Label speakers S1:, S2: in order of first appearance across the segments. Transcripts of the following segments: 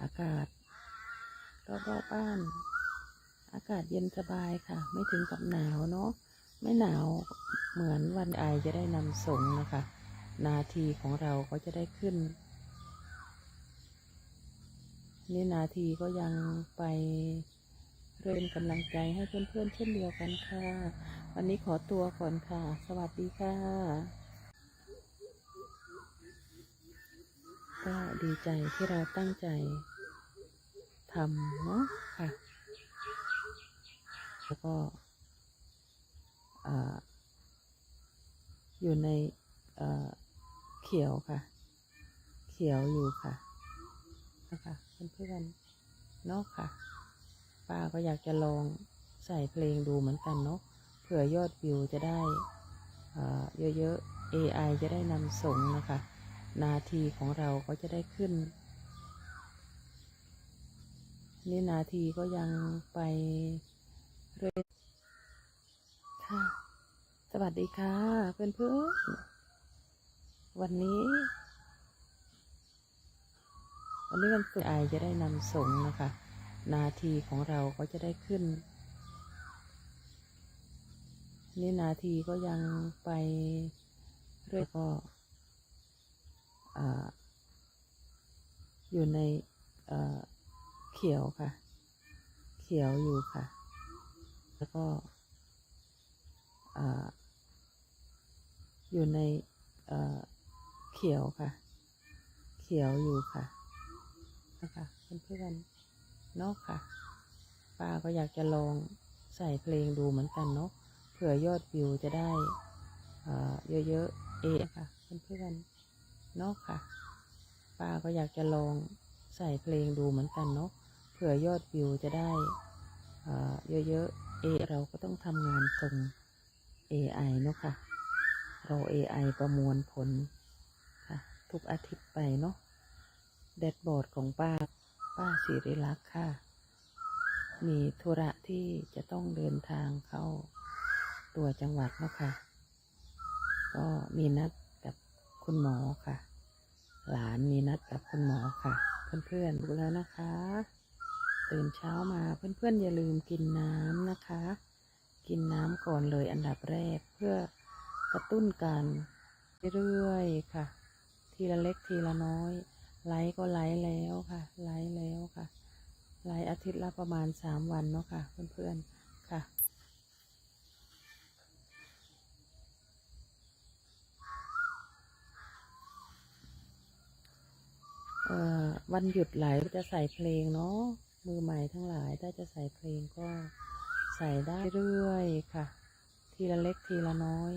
S1: อากาศรอบๆบ้าน อากาศเย็นสบายค่ะ ไม่ถึงกับหนาวเนาะไม่หนาวเหมือนวันไอจะได้นำส่งนะคะ นาทีของเราก็จะได้ขึ้น นี่นาทีก็ยังไปเรื่นกำลังใจให้เพื่อนๆเช่นเดียวกันค่ะ วันนี้ขอตัวก่อนค่ะ สวัสดีค่ะ ก็ดีใจที่เราตั้งใจทำเนาะค่ะ แล้วก็อยู่ในเขียวค่ะ เขียวอยู่ค่ะนะคะเพื่อนๆเนาะค่ะป้าก็อยากจะลองใส่เพลงดูเหมือนกันเนาะเผื่อยอดวิวจะได้เยอะๆ AI จะได้นำส่งนะคะ นาทีของเราก็จะได้ขึ้น นี่นาทีก็ยังไปเรื่อยค่ะ สวัสดีค่ะ เพื่อนเพื่อนวันนี้ วันนี้วันศุกร์ไอจะได้นำส่งนะคะ นาทีของเราก็จะได้ขึ้น นี่นาทีก็ยังไปเรื่อยก็ อยู่ในเขียวค่ะ เขียวอยู่ค่ะ แล้วก็อยู่ในเขียวค่ะ เขียวอยู่ค่ะนะคะเพื่อนๆเนาะค่ะป้าก็อยากจะลองใส่เพลงดูเหมือนกันเนาะเผื่อยอดวิวจะได้เยอะๆเอะค่ะเพื่อนๆ เนาะค่ะ ป้าก็อยากจะลองใส่เพลงดูเหมือนกันเนาะเผื่อยอดวิวจะได้เยอะๆเอเราก็ต้องทำงานส่ง AI เนาะค่ะ เรา AI ประมวลผลค่ะ ทุกอาทิตย์ไปเนาะแดดบอร์ดของป้า ป้าสิริลักษ์ค่ะ มีธุระที่จะต้องเดินทางเข้าตัวจังหวัดเนาะค่ะ ก็มีนัด คุณหมอค่ะ หลานมีนัดกับคุณหมอค่ะ เพื่อนๆดูแล้วนะคะ ตื่นเช้ามาเพื่อนๆอย่าลืมกินน้ำนะคะ กินน้ำก่อนเลยอันดับแรกเพื่อกระตุ้นการเรื่อยๆค่ะ ทีละเล็กทีละน้อย ไลฟ์ก็ไลฟ์แล้วค่ะ ไลฟ์แล้วค่ะ ไลฟ์อาทิตย์ละประมาณสามวันเนาะค่ะ เพื่อนๆค่ะ เอ่อ วันหยุดไหลจะใส่เพลงเนาะมือใหม่ทั้งหลายถ้าจะใส่เพลงก็ใส่ได้เรื่อยค่ะ ทีละเล็กทีละน้อย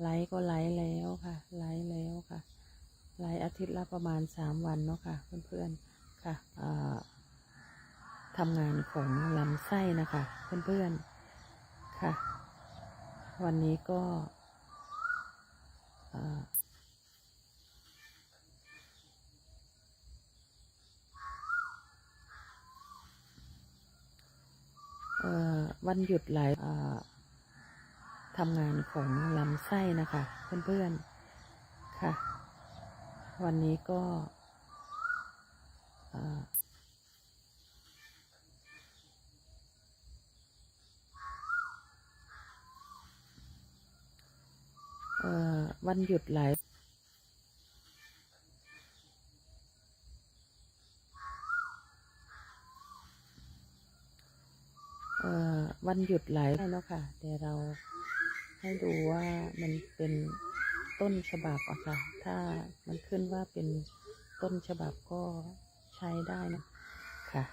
S1: ไลฟ์ก็ไลฟ์แล้วค่ะ ไลฟ์แล้วค่ะ ไลฟ์อาทิตย์ละประมาณสามวันเนาะค่ะ เพื่อนๆค่ะทำงานของลำไส้นะคะเพื่อนๆค่ะ วันนี้ก็เอ่อ เอ่อ วันหยุดหลายทำงานของลำไส้นะคะเพื่อนๆค่ะ วันนี้ก็วันหยุดหลาย วันหยุดหลายเนาะค่ะ แต่เราให้ดูว่ามันเป็นต้นฉบับอะค่ะ ถ้ามันขึ้นว่าเป็นต้นฉบับก็ใช้ได้นะค่ะ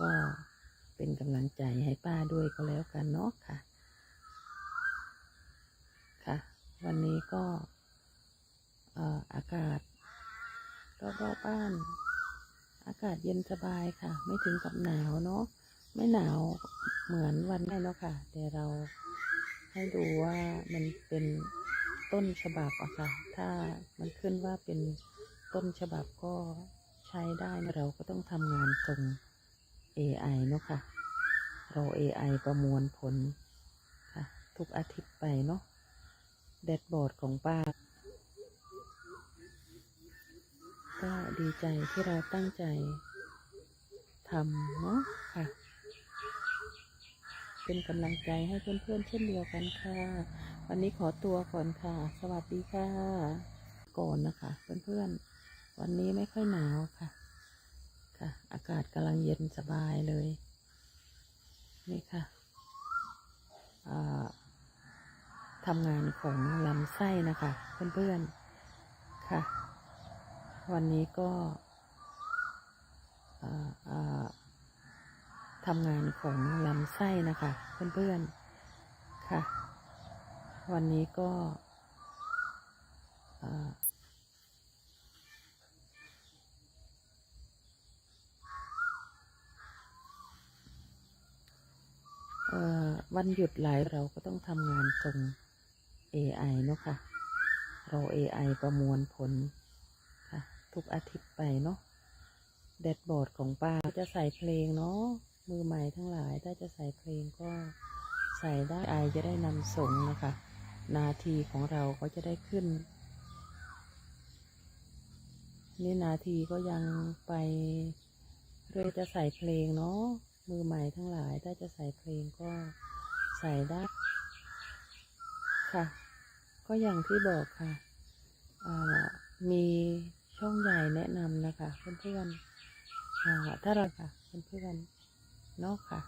S1: ก็เป็นกำลังใจให้ป้าด้วยก็แล้วกันเนาะค่ะ ค่ะ วันนี้ก็เอ่ออากาศรอบๆบ้าน อากาศเย็นสบายค่ะ ไม่ถึงกับหนาวเนาะ ไม่หนาวเหมือนวันแม่เนาะค่ะ แต่เราให้ดูว่ามันเป็นต้นฉบับอะค่ะ ถ้ามันขึ้นว่าเป็นต้นฉบับก็ใช้ได้เราก็ต้องทำงานส่ง AI เนาะค่ะ เรา AI ประมวลผลค่ะ ทุกอาทิตย์ไปเนาะแดดบอร์ดของป้าก็ดีใจที่เราตั้งใจทำเนาะค่ะ เป็นกำลังใจให้เพื่อนๆเช่นเดียวกันค่ะ วันนี้ขอตัวก่อนค่ะ สวัสดีค่ะ ก่อนนะคะ เพื่อนๆ วันนี้ไม่ค่อยหนาวค่ะ ค่ะ อากาศกำลังเย็นสบายเลย นี่ค่ะทำงานของลำไส้นะคะ เพื่อนๆ ค่ะ วันนี้ก็อ่าอ่า ทำงานของลำไส้นะคะ เพื่อนๆค่ะ วันนี้ก็วันหยุดหลายเราก็ต้องทำงานส่ง AI เนอะค่ะ เรา AI ประมวลผลค่ะ ทุกอาทิตย์ไปเนาะแดดบอร์ดของป้าจะใส่เพลงเนาะ มือใหม่ทั้งหลายถ้าจะใส่เพลงก็ใส่ได้ไอจะได้นำส่งนะคะ นาทีของเราก็จะได้ขึ้น นี่นาทีก็ยังไปเรื่อยจะใส่เพลงเนาะมือใหม่ทั้งหลายถ้าจะใส่เพลงก็ใส่ได้ค่ะ ก็อย่างที่บอกค่ะมีช่องใหญ่แนะนำนะคะเพื่อนๆอ่าถ้าเราค่ะเพื่อนๆ เนาะค่ะ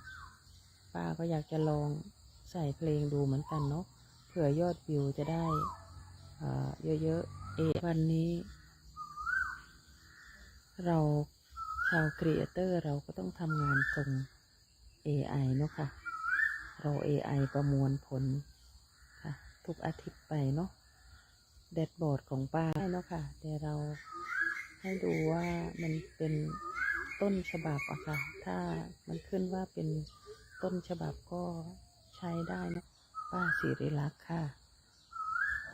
S1: ป้าก็อยากจะลองใส่เพลงดูเหมือนกันเนาะเผื่อยอดวิวจะได้เยอะๆเอวันนี้ เราชาวครีเอเตอร์เราก็ต้องทำงานส่ง AI เนาะค่ะ เรา AI ประมวลผลค่ะ ทุกอาทิตย์ไปเนาะแดดบอร์ดของป้าให้เนาะค่ะ แต่เราให้ดูว่ามันเป็นต้นฉบับอะค่ะ ถ้า นขึ้นว่าเป็นต้นฉบับก็ใช้ได้นะ ป้าสิริลักษ์ค่ะ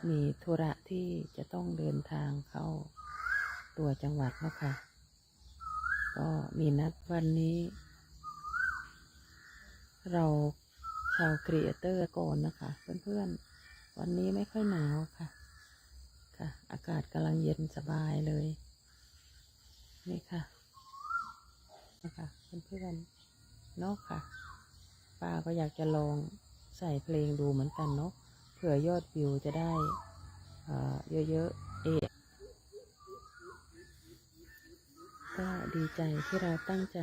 S1: มีธุระที่จะต้องเดินทางเข้าตัวจังหวัดเนาะค่ะ ก็มีนัดวันนี้ เราชาวครีเอเตอร์ก่อนนะคะ เพื่อนๆ วันนี้ไม่ค่อยหนาวค่ะ ค่ะ อากาศกำลังเย็นสบายเลย นี่ค่ะนะคะเพื่อนๆ เนาะค่ะป้าก็อยากจะลองใส่เพลงดูเหมือนกันเนาะเผื่อยอดวิวจะได้อ่าเยอะๆเอะก็ดีใจที่เราตั้งใจ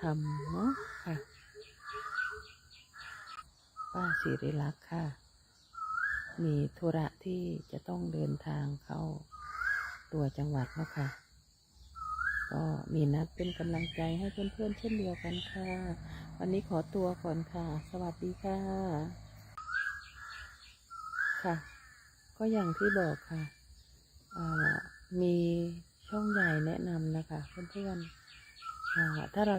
S1: ทำเนาะค่ะ ป้าสิริลักษ์ค่ะ มีธุระที่จะต้องเดินทางเข้าตัวจังหวัดเนาะค่ะ ก็มีนัดเป็นกำลังใจให้เพื่อนๆเช่นเดียวกันค่ะ วันนี้ขอตัวก่อนค่ะ สวัสดีค่ะ ค่ะ ก็อย่างที่บอกค่ะมีช่องใหญ่แนะนำนะคะ เพื่อนๆอ่าถ้าเรา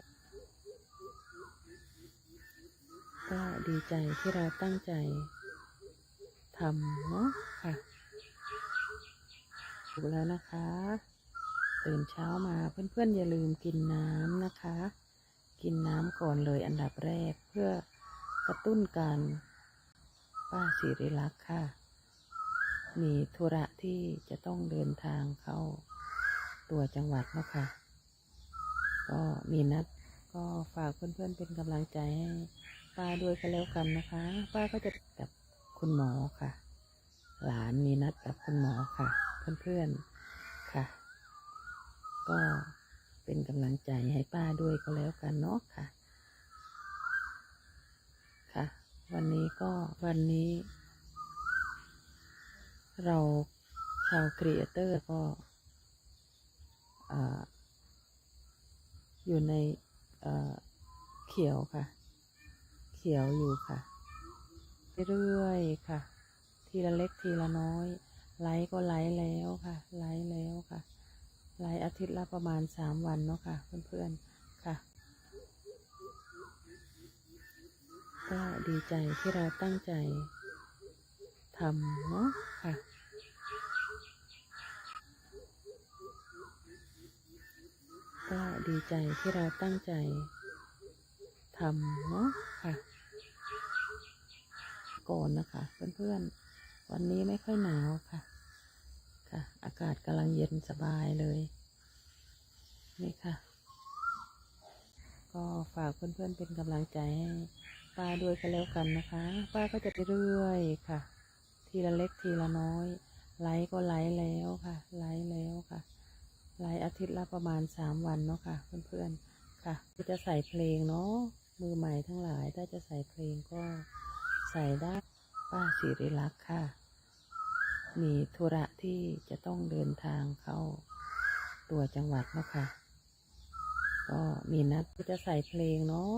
S1: ก็ดีใจที่เราตั้งใจทำเนาะค่ะถูกแล้วนะคะ ตื่นเช้ามาเพื่อนๆอย่าลืมกินน้ำนะคะ กินน้ำก่อนเลยอันดับแรกเพื่อกระตุ้นการป้าสิริลักษ์ค่ะ มีธุระที่จะต้องเดินทางเข้าตัวจังหวัดนะค่ะ ก็มีนัดก็ฝากเพื่อนๆเป็นกำลังใจให้ป้าด้วยก็แล้วกันนะคะ ป้าก็จะกับคุณหมอค่ะ หลานมีนัดกับคุณหมอค่ะ เพื่อนๆ ก็เป็นกำลังใจให้ป้าด้วยก็แล้วกันเนาะค่ะ ค่ะ วันนี้ก็วันนี้ เราชาวครีเอเตอร์ก็ออยู่ในเขียวค่ะ เขียวอยู่ค่ะ เรื่อยๆค่ะ ทีละเล็กทีละน้อย ไลฟ์ก็ไลฟ์แล้วค่ะ ไลฟ์แล้วค่ะ ไลฟ์อาทิตย์ละประมาณสามวันเนาะค่ะ เพื่อนๆค่ะ ก็ดีใจที่เราตั้งใจทำเนาะค่ะก็ดีใจที่เราตั้งใจทำเนาะค่ะ ก่อนนะคะ เพื่อนๆ วันนี้ไม่ค่อยหนาวค่ะ ค่ะ อากาศกำลังเย็นสบายเลย นี่ค่ะ ก็ฝากเพื่อนๆเป็นกำลังใจให้ป้าด้วยก็แล้วกันนะคะ ป้าก็จะไปเรื่อยค่ะ ทีละเล็กทีละน้อย ไลฟ์ก็ไลฟ์แล้วค่ะ ไลฟ์แล้วค่ะ ไลฟ์อาทิตย์ละประมาณสามวันเนาะค่ะ เพื่อนๆค่ะก็จะใส่เพลงเนาะมือใหม่ทั้งหลายถ้าจะใส่เพลงก็ใส่ได้ป้าสิริลักษ์ค่ะ มีธุระที่จะต้องเดินทางเข้าตัวจังหวัดเนาะค่ะก็มีนัดจะใส่เพลงเนาะ